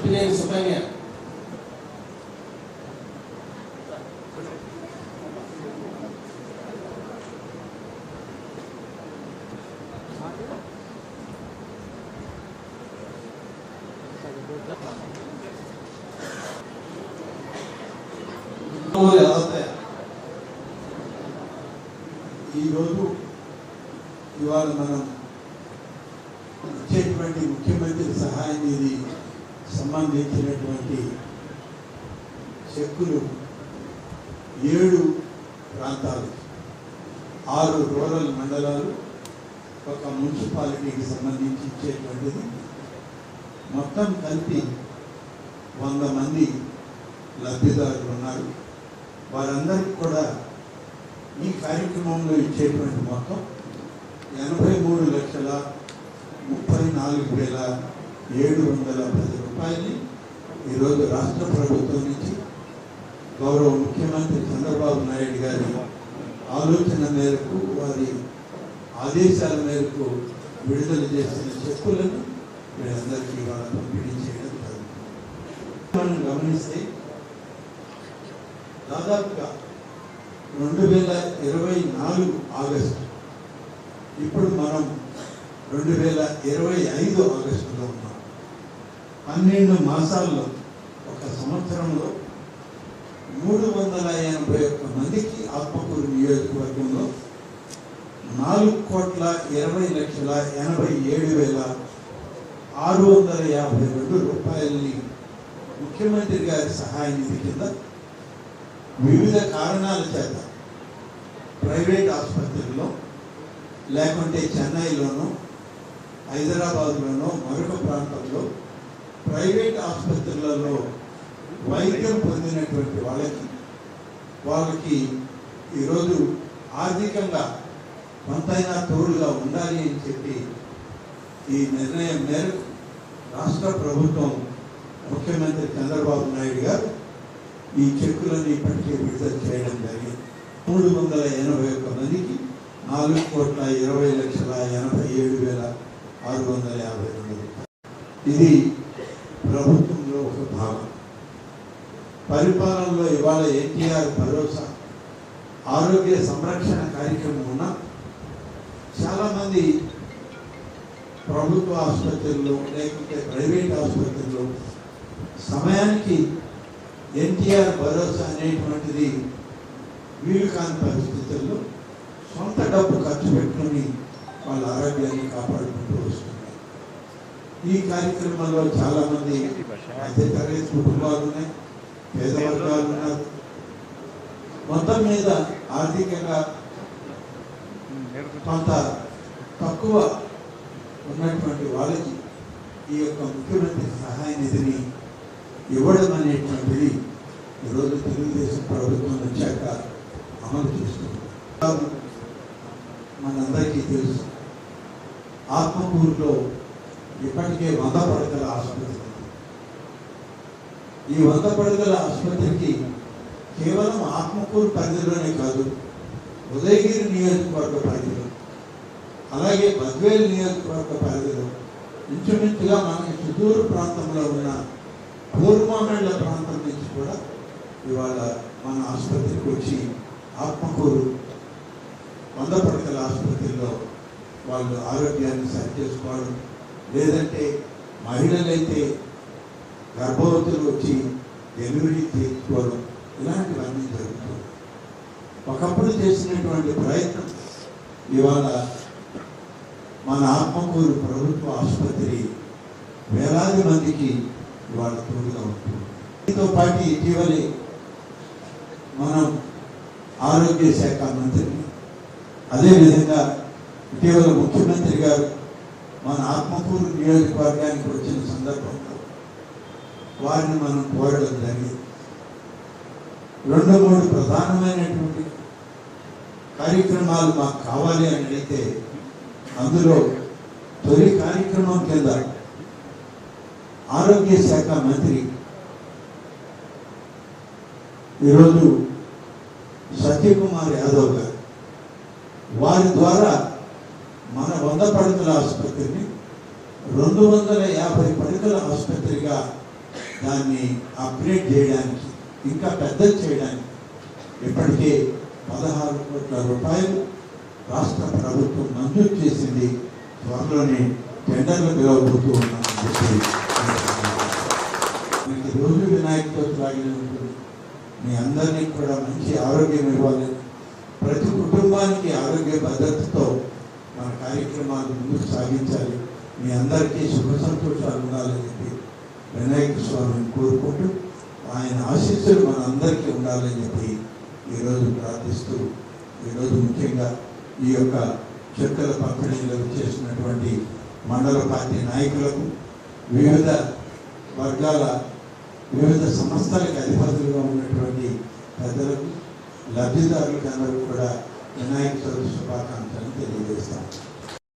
అప్పినేని సుకన్య ఈరోజు ఇవాళ మనం ఇచ్చేటువంటి ముఖ్యమంత్రి సహాయ నిధి సంబంధించినటువంటి చెక్కులు ఏడు ప్రాంతాలు ఆరు రూరల్ మండలాలు ఒక మున్సిపాలిటీకి సంబంధించి ఇచ్చేటువంటిది మొత్తం కలిపి వంద మంది లబ్ధిదారులు ఉన్నారు. వారందరికీ కూడా ఈ కార్యక్రమంలో ఇచ్చేటువంటి మొత్తం ఎనభై మూడు లక్షల ముప్పై నాలుగు వేల ఏడు వందల పది రూపాయలని ఈరోజు రాష్ట్ర ప్రభుత్వం నుంచి గౌరవ ముఖ్యమంత్రి చంద్రబాబు నాయుడు గారి ఆలోచన మేరకు వారి ఆదేశాల మేరకు విడుదల చేసిన చెక్కులను మీరందరికీ ఇవాళ పంపిణీ చేయడం మనం గమనిస్తే దాదాపుగా రెండు వేల ఇరవై నాలుగు ఆగస్టు ఇప్పుడు మనం రెండు వేల ఇరవై ఐదు ఆగస్టులో పన్నెండు మాసాల్లో ఒక సంవత్సరంలో మూడు వందల ఎనభై ఒక్క మందికి ఆత్మకూరు నియోజకవర్గంలో నాలుగు కోట్ల ఇరవై లక్షల ఎనభై ఏడు వేల ఆరు వందల యాభై రెండు రూపాయలని ముఖ్యమంత్రి గారి సహాయ నిధి కింద వివిధ కారణాల చేత ప్రైవేట్ ఆసుపత్రిలో లేకుంటే చెన్నైలోనో హైదరాబాద్లోనో మరొక ప్రాంతంలో ప్రైవేట్ ఆసుపత్రులలో వైద్యం పొందినటువంటి వాళ్ళకి వాళ్ళకి ఈరోజు ఆర్థికంగా కొంతైనా తోడుగా ఉండాలి అని చెప్పి ఈ నిర్ణయం మేరకు రాష్ట్ర ప్రభుత్వం ముఖ్యమంత్రి చంద్రబాబు నాయుడు గారు ఈ చెక్కులను ఇప్పటికే విడుదల చేయడం జరిగింది. మూడు వందల ఎనభై ఒక్క మందికి నాలుగు కోట్ల ఇరవై లక్షల ఎనభై ఏడు వేల ఆరు వందల యాభై రెండు రూపాయలు. ఇది ప్రభుత్వంలో ఒక భాగం. పరిపాలనలో ఇవాళ ఎన్టీఆర్ భరోసా ఆరోగ్య సంరక్షణ కార్యక్రమం ఉన్న చాలామంది ప్రభుత్వ ఆసుపత్రుల్లో లేకుంటే ప్రైవేట్ ఆసుపత్రుల్లో సమయానికి ఎన్టీఆర్ భరోసా అనేటువంటిది వీలు కాని పరిస్థితుల్లో సొంత డబ్బు ఖర్చు పెట్టుకుని వాళ్ళ ఆరోగ్యాన్ని కాపాడుకుంటూ వస్తుంది ఈ కార్యక్రమంలో చాలా మంది మధ్యతరగతి కుటుంబాలు ఉన్నాయి పేద వర్గాలు ఉన్నారు. మొత్తం మీద ఆర్థికంగా కొంత తక్కువ ఉన్నటువంటి వాళ్ళకి ఈ యొక్క ముఖ్యమంత్రి సహాయ నిధిని ఇవ్వడం అనేటువంటిది ఈరోజు తెలుగుదేశం ప్రభుత్వం వచ్చాక అమలు చేస్తుంది. మనందరికీ తెలుసు. ఆత్మకూరులో ఇప్పటికే వంద పడకల ఆసుపత్రి. ఈ వంద పడకల ఆసుపత్రికి కేవలం ఆత్మకూరు పరిధిలోనే కాదు ఉదయగిరి నియోజకవర్గ పరిధిలో అలాగే బద్వేలు నియోజకవర్గ పరిధిలో ఇంచుమించుగా మనకి సుదూర ప్రాంతంలో ఉన్న పూర్వమండల ప్రాంతం నుంచి కూడా ఇవాళ మన ఆసుపత్రికి వచ్చి ఆత్మకూరు వంద పడకల ఆసుపత్రిలో వాళ్ళు ఆరోగ్యాన్ని సరి చేసుకోవడం లేదంటే మహిళలైతే గర్భవతులు వచ్చి డెలివరీ చేసుకోవడం ఇలాంటివన్నీ జరుగుతుంది ఒకప్పుడు చేసినటువంటి ప్రయత్నం ఇవాళ మన ఆత్మకూరు ప్రభుత్వ ఆసుపత్రి వేలాది మందికి ఇవాళ తోడుగా ఉంటుంది దీంతో పాటు ఇటీవలే మనం ఆరోగ్య శాఖ మంత్రిని అదేవిధంగా ఇటీవల ముఖ్యమంత్రి గారు మన ఆత్మకూరు నియోజకవర్గానికి వచ్చిన సందర్భంలో వారిని మనం కోరడం జరిగింది. రెండు మూడు ప్రధానమైనటువంటి కార్యక్రమాలు మాకు కావాలి అని అడిగితే అందులో తొలి కార్యక్రమం కింద ఆరోగ్య శాఖ మంత్రి ఈరోజు సత్యకుమార్ యాదవ్ గారు వారి ద్వారా మన వంద పడకల ఆసుపత్రిని రెండు వందల యాభై పడకల ఆసుపత్రిగా దాన్ని అప్గ్రేడ్ చేయడానికి ఇంకా పెద్ద చేయడానికి ఇప్పటికే పదహారు కోట్ల రూపాయలు రాష్ట్ర ప్రభుత్వం మంజూరు చేసింది. త్వరలోనే టెండర్లు పిలవబోతూ ఉన్నామని చెప్పి మీకు రోజు వినాయక చవితి లాగానే ఉంటుంది మీ అందరినీ కూడా మంచి ఆరోగ్యం ఇవ్వాలి. ప్రతి కుటుంబానికి ఆరోగ్య భద్రతతో మన కార్యక్రమాలు ముందుకు సాగించాలి. మీ అందరికీ శుభ సంతోషాలు ఉండాలని చెప్పి వినాయక స్వామిని కోరుకుంటూ ఆయన ఆశీస్సులు మన అందరికీ ఉండాలని చెప్పి ఈరోజు ప్రార్థిస్తూ ఈరోజు ముఖ్యంగా ఈ యొక్క చెక్కల పంపిణీలో చేసినటువంటి మండల పార్టీ నాయకులకు వివిధ వర్గాల వివిధ సంస్థలకు అధిపతులుగా ఉన్నటువంటి పెద్దలకు లబ్ధిదారులకు అందరూ కూడా వినాయక చవితి శుభాకాంక్షలు తెలియజేస్తాం